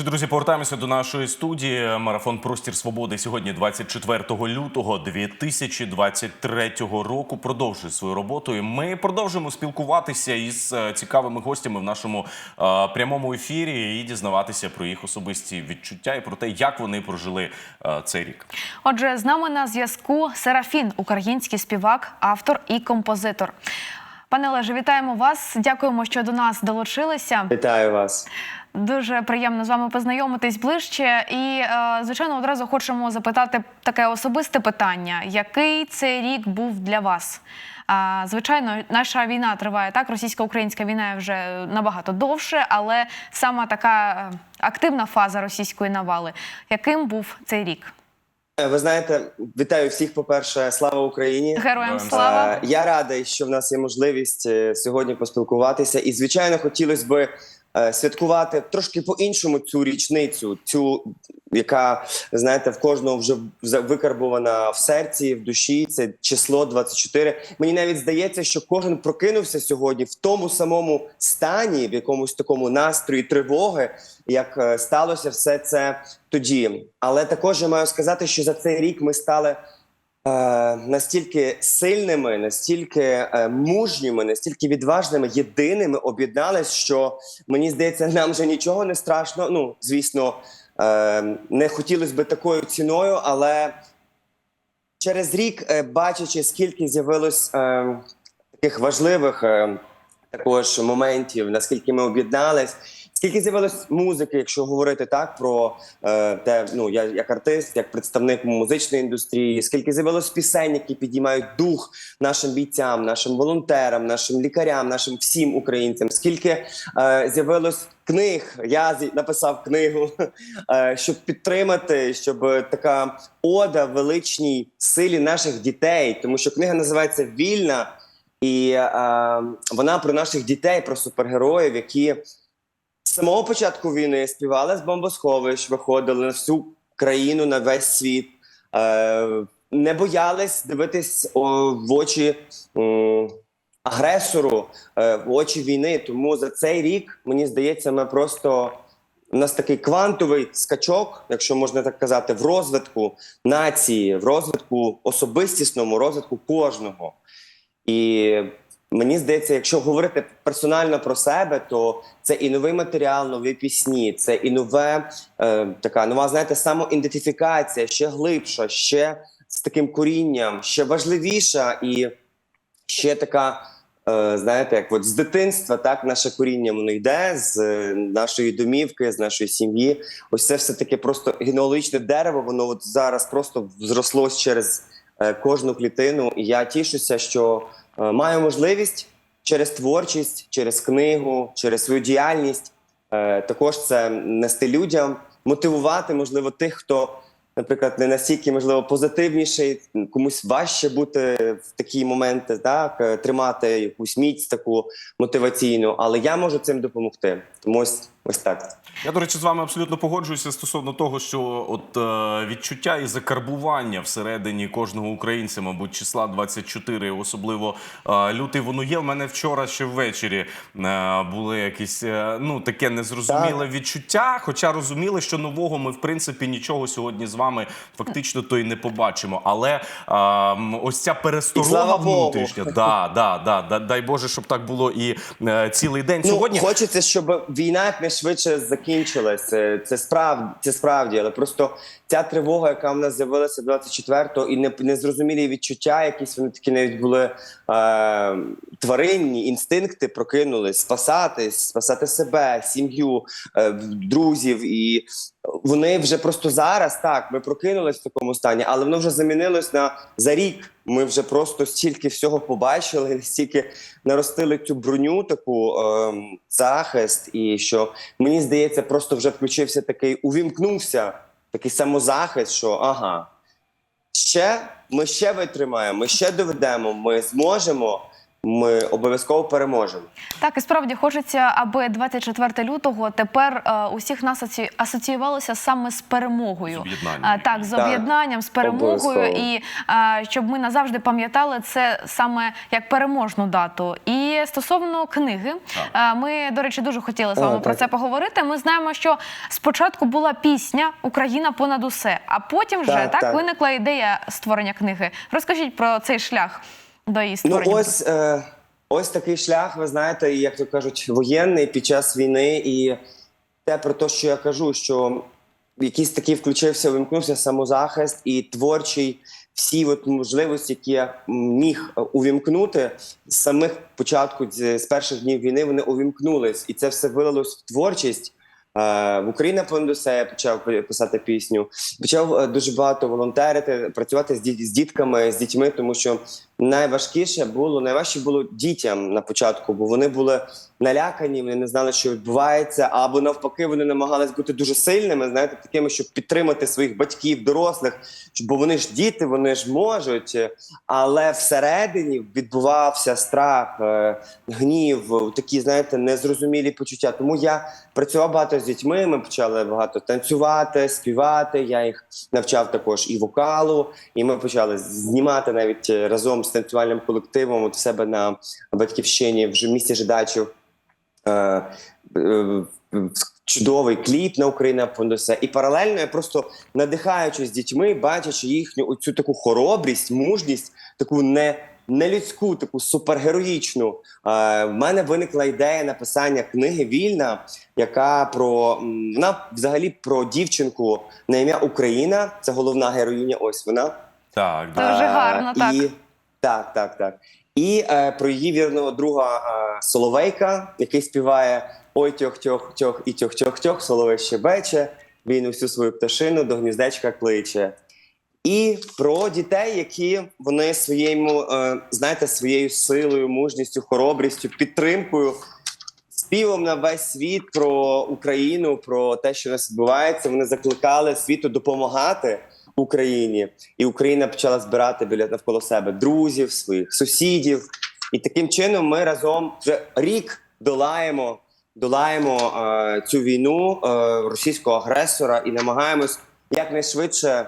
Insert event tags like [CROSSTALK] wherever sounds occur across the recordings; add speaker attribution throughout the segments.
Speaker 1: Отже, друзі, повертаємося до нашої студії. Марафон Простір Свободи сьогодні, 24 лютого 2023 року, продовжує свою роботу. І ми продовжуємо спілкуватися із е, цікавими гостями в нашому е, прямому ефірі і дізнаватися про їх особисті відчуття і про те, як вони прожили е, цей рік.
Speaker 2: Отже, з нами на зв'язку Серафін, український співак, автор і композитор. Пане Олеже, вітаємо вас. Дякуємо, що до нас долучилися.
Speaker 3: Вітаю вас.
Speaker 2: Дуже приємно з вами познайомитись ближче. І, е, звичайно, одразу хочемо запитати таке особисте питання: який цей рік був для вас? Звичайно, наша війна триває так. Російсько-українська війна вже набагато довше, але сама така е, активна фаза російської навали. Яким був цей рік?
Speaker 3: Е, Ви знаєте, вітаю всіх. По перше, слава Україні.
Speaker 2: Героям
Speaker 1: Героям
Speaker 2: слава!
Speaker 3: Е, Я радий, що в нас є можливість е, сьогодні поспілкуватися. І звичайно, хотілося би е, святкувати трошки по-іншому цю річницю, цю яка знаєте, в кожного вже викарбована в серці, в душі. Це число 24. Мені навіть здається, що кожен прокинувся сьогодні в тому самому стані, в якомусь такому настрої тривоги, як е, сталося все це тоді. Але також я маю сказати, що за цей рік ми стали. Е, настільки сильними, настільки е, мужніми, настільки відважними, єдиними об'єднались, що мені здається, нам вже нічого не страшно. Ну, звісно, не хотілося б такою ціною, але через рік, е, бачачи, скільки з'явилось е, таких важливих е, також моментів, наскільки ми об'єднались. Скільки з'явилось музики, якщо говорити так про е, те, ну я як артист, як представник музичної індустрії, скільки з'явилось пісень, які підіймають дух нашим бійцям, нашим волонтерам, нашим лікарям, нашим всім українцям, скільки е, з'явилось книг, я написав книгу, [LAUGHS] е, щоб підтримати, щоб така ода величній силі наших дітей, тому що книга називається Вільна. І е, вона про наших дітей, про супергероїв, які з самого початку війни співали з бомбосховищ, виходили на всю країну, на весь світ, е, не боялись дивитись в очі агресору, е, в очі війни. Тому за цей рік, мені здається, ми просто. У нас такий квантовий скачок, якщо можна так казати, в розвитку нації, в розвитку особистісному, розвитку кожного. І мені здається, якщо говорити персонально про себе, то це і новий матеріал, нові пісні, це і нове е, така нова, знаєте, самоідентифікація, ще глибша, ще з таким корінням, ще важливіша і ще така. е, Знаєте, як от з дитинства, так наше коріння воно йде з е, нашої домівки, з нашої сім'ї. Ось це все таке просто генеалогічне дерево. Воно от зараз просто зрослось через е, кожну клітину. І я тішуся, що маю можливість через творчість, через книгу, через свою діяльність е, також це нести людям, мотивувати, можливо, тих, хто, наприклад, не настільки можливо позитивніший, комусь важче бути в такі моменти, так е, тримати якусь міць таку мотиваційну, але я можу цим допомогти. Тому ось ось так.
Speaker 1: Я, до речі, з вами абсолютно погоджуюся стосовно того, що от е, відчуття і закарбування всередині кожного українця, мабуть, числа 24, особливо е, лютий, воно є. У мене вчора ще ввечері е, були якісь е, ну таке незрозуміле відчуття. Хоча розуміли, що нового ми в принципі нічого сьогодні з вами фактично то й не побачимо. Але е, м, ось ця пересторога внутрішня, да, да, да, да, дай Боже, щоб так було і е, цілий день.
Speaker 3: Ну,
Speaker 1: Сьогодні
Speaker 3: хочеться, щоб війна якнайшвидше закінчилась. Це, це справді, це справді, але просто ця тривога, яка в нас з'явилася 24-го, і не, незрозумілі відчуття, якісь вони такі навіть були е, тваринні інстинкти прокинулись спасатись, спасати себе, сім'ю, е, друзів. І вони вже просто зараз так. Ми прокинулись в такому стані, але воно вже замінилось на за рік. Ми вже просто стільки всього побачили, [LAUGHS] стільки наростили цю броню, таку ем, захист, і що мені здається, просто вже включився такий, увімкнувся такий самозахист, що ага, ще ми ще витримаємо, ми ще доведемо, ми зможемо. Ми обов'язково переможемо.
Speaker 2: Так, і справді хочеться, аби 24 лютого тепер е, усіх нас асоці- асоціювалося саме з перемогою.
Speaker 1: З об'єднанням.
Speaker 2: А, так, з
Speaker 3: Так,
Speaker 2: об'єднанням, з перемогою,
Speaker 3: обов'язково.
Speaker 2: і а, щоб ми назавжди пам'ятали це саме як переможну дату. І стосовно книги, а, ми, до речі, дуже хотіли з вами
Speaker 3: О,
Speaker 2: про
Speaker 3: так.
Speaker 2: це поговорити. Ми знаємо, що спочатку була пісня Україна понад усе, а потім вже так,
Speaker 3: Так, так.
Speaker 2: виникла ідея створення книги. Розкажіть про цей шлях до її
Speaker 3: Ну ось, е, ось такий шлях, ви знаєте, як то кажуть, воєнний під час війни, і те про те, що я кажу, що якийсь такий включився, вимкнувся самозахист і творчий. Всі от можливості, які я міг е, увімкнути з самих початку з перших днів війни, вони увімкнулись, і це все вилилось в творчість. Е, В Україна понад усе я почав писати пісню. Почав е, дуже багато волонтерити, працювати з з дітками, з дітьми, тому що найважкіше було найважче було дітям на початку, бо вони були налякані, вони не знали, що відбувається, або навпаки, вони намагались бути дуже сильними, знаєте, такими, щоб підтримати своїх батьків, дорослих, бо вони ж діти, вони ж можуть. Але всередині відбувався страх, е, гнів, такі, знаєте, незрозумілі почуття. Тому я працював багато з дітьми. Ми почали багато танцювати, співати. Я їх навчав також і вокалу, і ми почали знімати навіть е, разом танцювальним колективом от в себе на батьківщині вже в місті Жидачів. Е, е, Чудовий кліп на Україна Пондосе. І паралельно я просто надихаючись дітьми, бачачи їхню оцю таку хоробрість, мужність, таку не, нелюдську, таку супергероїчну. Е, в мене виникла ідея написання книги Вільна, яка про вона взагалі про дівчинку на ім'я Україна. Це головна героїня. Ось вона.
Speaker 1: Так,
Speaker 2: Дуже гарно, так.
Speaker 3: І, так, так, так. І е, про її вірного друга е, Соловейка, який співає Ой тьох тьох тьох і тьох тьох тьох Соловей щебече, він усю свою пташину до гніздечка кличе. І про дітей, які вони своєму, е, знаєте, своєю силою, мужністю, хоробрістю, підтримкою, співом на весь світ про Україну, про те, що нас відбувається. Вони закликали світу допомагати Україні, і Україна почала збирати біля навколо себе друзів, своїх сусідів. І таким чином ми разом вже рік долаємо, долаємо е, цю війну е, російського агресора і намагаємось якнайшвидше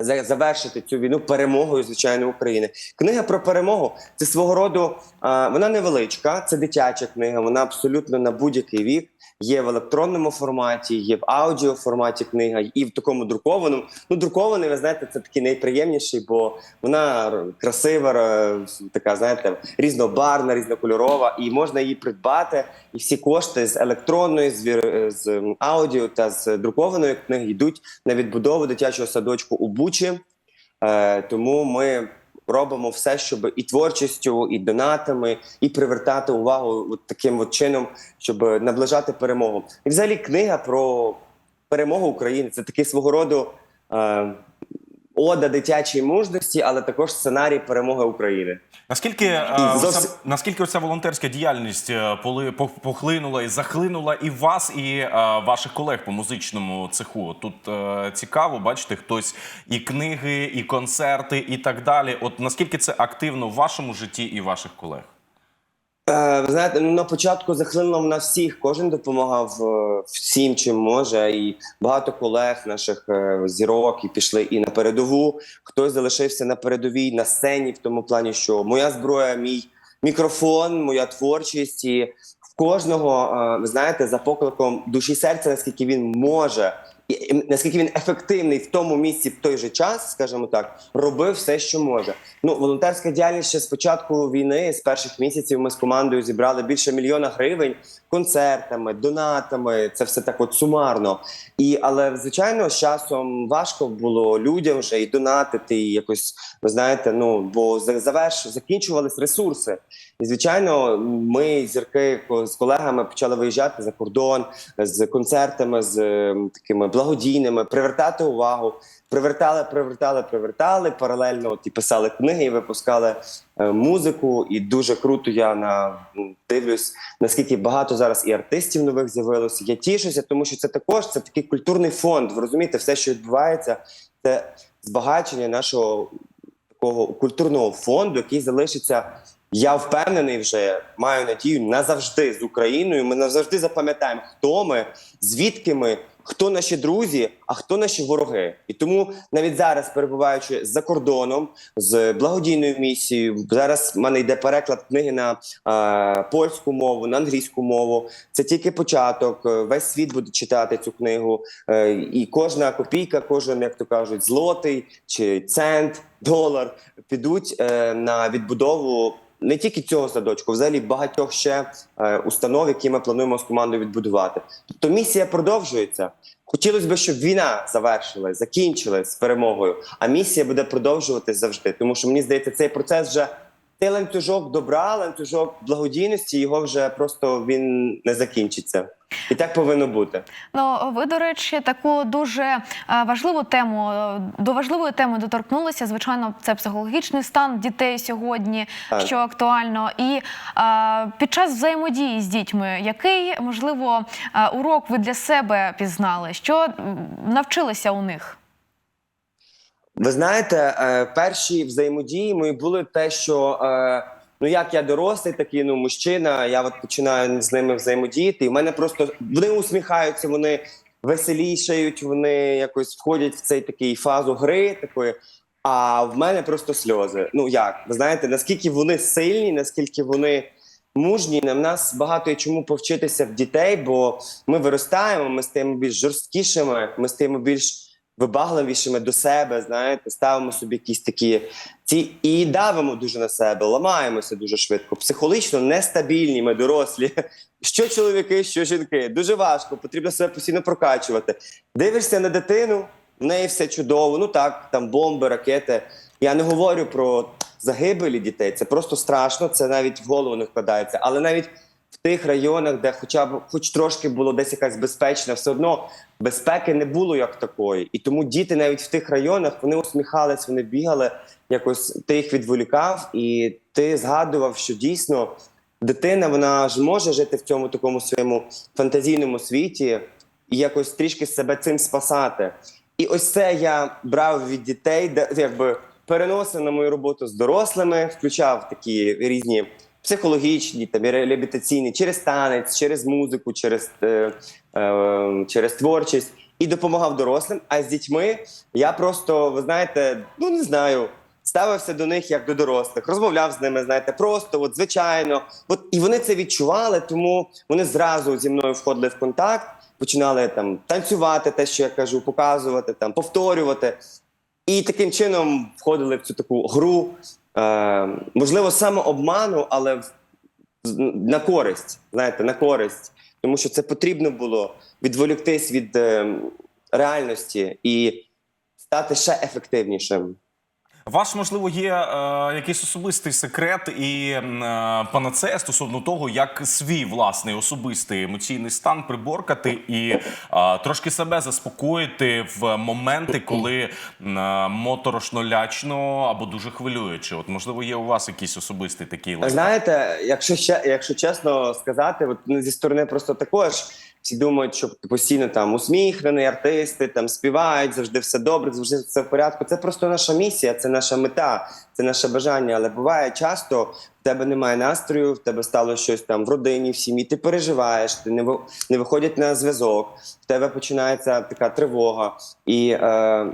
Speaker 3: завершити цю війну перемогою звичайно України. Книга про перемогу це свого роду. Вона невеличка, це дитяча книга. Вона абсолютно на будь-який вік. Є в електронному форматі, є в аудіо форматі книга, і в такому друкованому. Ну, друкований, ви знаєте, це такий найприємніший, бо вона красива, така, знаєте, різнобарна, різнокольорова, і можна її придбати. І всі кошти з електронної, з, з аудіо та з друкованої книги йдуть на відбудову дитячого садочку у Бучі. Е, тому ми робимо все, щоб і творчістю, і донатами, і привертати увагу от таким от чином, щоб наближати перемогу. І взагалі книга про перемогу України це такий свого роду е, ода дитячої мужності, але також сценарій перемоги України.
Speaker 1: Наскільки, е, оця-
Speaker 3: зовсім-
Speaker 1: наскільки ця волонтерська діяльність е, поли- по- похлинула і захлинула і вас, і е, ваших колег по музичному цеху? Тут цікаво, бачите, хтось і книги, і концерти, і так далі. От наскільки це активно в вашому житті і ваших колег?
Speaker 3: Е, Ви знаєте, ну, на початку захлинуло в нас всіх. Кожен допомагав е, всім, чим може, і багато колег наших е, зірок і пішли і на передову. Хтось залишився на передовій на сцені, в тому плані, що моя зброя, мій мікрофон, моя творчість і в кожного, ви знаєте, за покликом душі серця, наскільки він може. Наскільки він ефективний в тому місці в той же час, скажімо так, робив все, що може. Ну, волонтерська діяльність ще з початку війни, з перших місяців, ми з командою зібрали більше мільйона гривень концертами, донатами. Це все так от сумарно. І але звичайно, з часом важко було людям вже і донатити, і якось ви знаєте, ну бо за- заверш закінчувались ресурси. І звичайно, ми зірки з колегами почали виїжджати за кордон з концертами, з е, такими благодійними, привертати увагу. Привертали, привертали, привертали. Паралельно от і писали книги, і випускали е, музику. І дуже круто я на дивлюсь, наскільки багато зараз і артистів нових з'явилося. Я тішуся, тому що це також це такий культурний фонд. Ви розумієте, все, що відбувається, це збагачення нашого такого культурного фонду, який залишиться я впевнений, вже маю надію назавжди з Україною. Ми назавжди запам'ятаємо, хто ми, звідки ми, хто наші друзі, а хто наші вороги. І тому навіть зараз, перебуваючи за кордоном з благодійною місією, зараз в мене йде переклад книги на е, польську мову, на англійську мову. Це тільки початок. Е, Весь світ буде читати цю книгу, Е, і кожна копійка, кожен, як то кажуть, злотий чи цент, долар підуть е, на відбудову. Не тільки цього садочку, взагалі багатьох ще е, установ, які ми плануємо з командою відбудувати. Тобто місія продовжується. Хотілося б, щоб війна завершилась, закінчилась з перемогою, а місія буде продовжуватись завжди. Тому що мені здається, цей процес вже цей ланцюжок добра, ланцюжок благодійності, його вже просто він не закінчиться. І так повинно бути.
Speaker 2: Ну, ви, до речі, таку дуже е, важливу тему е, до важливої теми доторкнулися. Звичайно, це психологічний стан дітей сьогодні,
Speaker 3: Так.
Speaker 2: що актуально. І е, під час взаємодії з дітьми, який можливо урок ви для себе пізнали? Що навчилися у них?
Speaker 3: Ви знаєте, перші взаємодії мої були те, що ну як я дорослий, такий ну мужчина, я от починаю з ними взаємодіяти. І в мене просто вони усміхаються, вони веселішають, вони якось входять в цей такий фазу гри такої. А в мене просто сльози. Ну як ви знаєте, наскільки вони сильні, наскільки вони мужні, на нас багато і чому повчитися в дітей, бо ми виростаємо, ми стаємо більш жорсткішими, ми стаємо більш вибагливішими до себе, знаєте, ставимо собі якісь такі ці і давимо дуже на себе, ламаємося дуже швидко. Психологічно нестабільні ми дорослі. [LAUGHS] Що чоловіки, що жінки. Дуже важко, потрібно себе постійно прокачувати. Дивишся на дитину, в неї все чудово. Ну так, там бомби, ракети. Я не говорю про загибелі дітей. Це просто страшно, це навіть в голову не вкладається. Але навіть в тих районах, де хоча б хоч трошки було десь якась безпечна, все одно безпеки не було як такої. І тому діти навіть в тих районах вони усміхались, вони бігали, якось ти їх відволікав, і ти згадував, що дійсно дитина вона ж може жити в цьому такому своєму фантазійному світі і якось трішки себе цим спасати. І ось це я брав від дітей, де якби переносив на мою роботу з дорослими, включав такі різні психологічні, там реабілітаційні через танець, через музику, через, е, е, через творчість і допомагав дорослим. А з дітьми я просто, ви знаєте, ну не знаю. Ставився до них як до дорослих, розмовляв з ними, знаєте, просто, от звичайно. От і вони це відчували, тому вони зразу зі мною входили в контакт, починали там танцювати, те, що я кажу, показувати, там повторювати. І таким чином входили в цю таку гру, е, можливо, самообману, але в- на користь, знаєте, на користь. Тому що це потрібно було відволіктись від е, реальності і стати ще ефективнішим.
Speaker 1: Ваш, можливо, є е, якийсь особистий секрет і е, панацея стосовно того, як свій власний особистий емоційний стан приборкати і е, трошки себе заспокоїти в моменти, коли е, моторошно лячно або дуже хвилююче. От, можливо, є у вас якийсь особистий такий лайфхак?
Speaker 3: Знаєте, якщо ще, якщо чесно сказати, от ну, зі сторони просто також всі думають, що постійно там усміхнений, артисти там співають, завжди все добре, завжди все в порядку. Це просто наша місія, це наша мета, це наше бажання. Але буває часто в тебе немає настрою, в тебе стало щось там в родині, в сім'ї. Ти переживаєш, ти не не виходять на зв'язок, в тебе починається така тривога і. Е,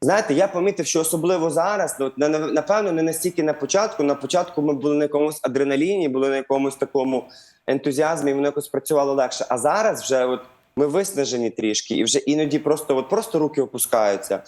Speaker 3: Знаєте, я помітив, що особливо зараз, ну, на- на- напевно, не настільки на початку. На початку ми були на якомусь адреналіні, були на якомусь такому ентузіазмі, і воно якось працювало легше. А зараз вже от ми виснажені трішки, і вже іноді просто от просто руки опускаються.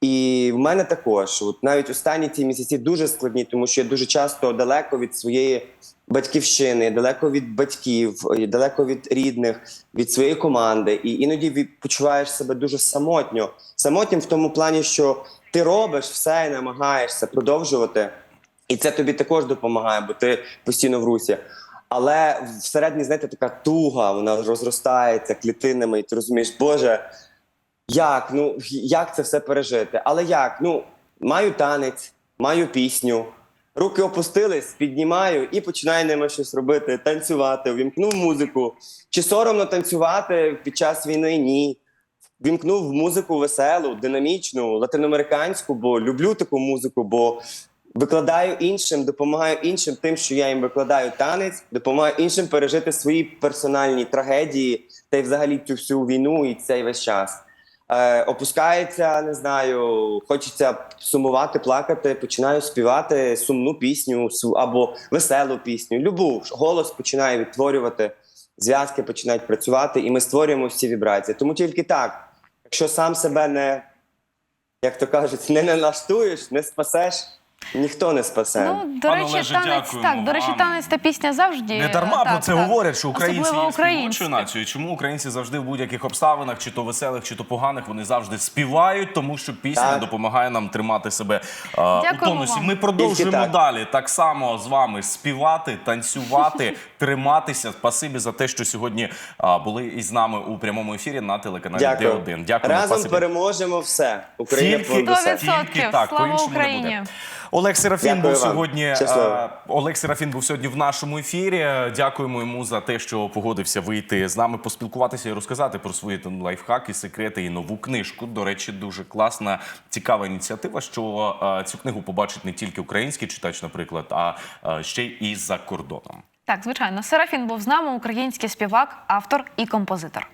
Speaker 3: І в мене також, от навіть останні ці місяці дуже складні, тому що я дуже часто далеко від своєї батьківщини, далеко від батьків, далеко від рідних, від своєї команди. І іноді почуваєш себе дуже самотньо. Самотнім в тому плані, що ти робиш все і намагаєшся продовжувати. І це тобі також допомагає, бо ти постійно в русі. Але всередині, знаєте, така туга, вона розростається клітинами, і ти розумієш, Боже, як? Ну як це все пережити? Але як? Ну, маю танець, маю пісню, руки опустились, піднімаю і починаю ними щось робити, танцювати, увімкнув музику. Чи соромно танцювати під час війни? Ні. Вімкнув музику веселу, динамічну, латиноамериканську, бо люблю таку музику, бо викладаю іншим, допомагаю іншим тим, що я їм викладаю танець, допомагаю іншим пережити свої персональні трагедії та й взагалі цю всю війну і цей весь час. Е, опускається, не знаю, хочеться сумувати, плакати, починаю співати сумну пісню або веселу пісню. Любу голос починає відтворювати, зв'язки починають працювати, і ми створюємо всі вібрації. Тому тільки так, якщо сам себе не, як то кажуть, не налаштуєш, не спасеш, ніхто не спасе.
Speaker 2: Ну, до
Speaker 1: Пане
Speaker 2: речі,
Speaker 1: Олеже,
Speaker 2: танець
Speaker 1: дякуємо
Speaker 2: так. До речі,
Speaker 1: вам.
Speaker 2: танець та пісня завжди
Speaker 1: Не дарма
Speaker 2: е,
Speaker 1: про це
Speaker 2: так.
Speaker 1: говорять, що українці
Speaker 2: Особливо
Speaker 1: є
Speaker 2: українське.
Speaker 1: нацією. Чому українці завжди в будь-яких обставинах, чи то веселих, чи то поганих, вони завжди співають, тому що пісня
Speaker 3: Так.
Speaker 1: допомагає нам тримати себе а, у
Speaker 2: Дякуємо
Speaker 1: тонусі.
Speaker 2: вам.
Speaker 1: Ми продовжуємо
Speaker 3: так.
Speaker 1: далі так само з вами співати, танцювати, [LAUGHS] триматися. Спасибі за те, що сьогодні а, були із нами у прямому ефірі на телеканалі
Speaker 3: Дякую.
Speaker 1: Д1. Дякую.
Speaker 3: Разом переможемо все. Україна
Speaker 1: Тільки,
Speaker 3: понад усе.
Speaker 2: Сто відсотків.
Speaker 1: так,
Speaker 2: Слава
Speaker 1: по-іншому не
Speaker 2: Україні.
Speaker 1: Олег Серафін
Speaker 3: Дякую
Speaker 1: був
Speaker 3: вам.
Speaker 1: сьогодні.
Speaker 3: Щасливо.
Speaker 1: Олег Серафін був сьогодні в нашому ефірі. Дякуємо йому за те, що погодився вийти з нами, поспілкуватися і розказати про свої там лайфхаки, секрети і нову книжку. До речі, дуже класна, цікава ініціатива, що цю книгу побачить не тільки український читач, наприклад, а е, ще й і за кордоном.
Speaker 2: Так, звичайно, Серафін був з нами, український співак, автор і композитор.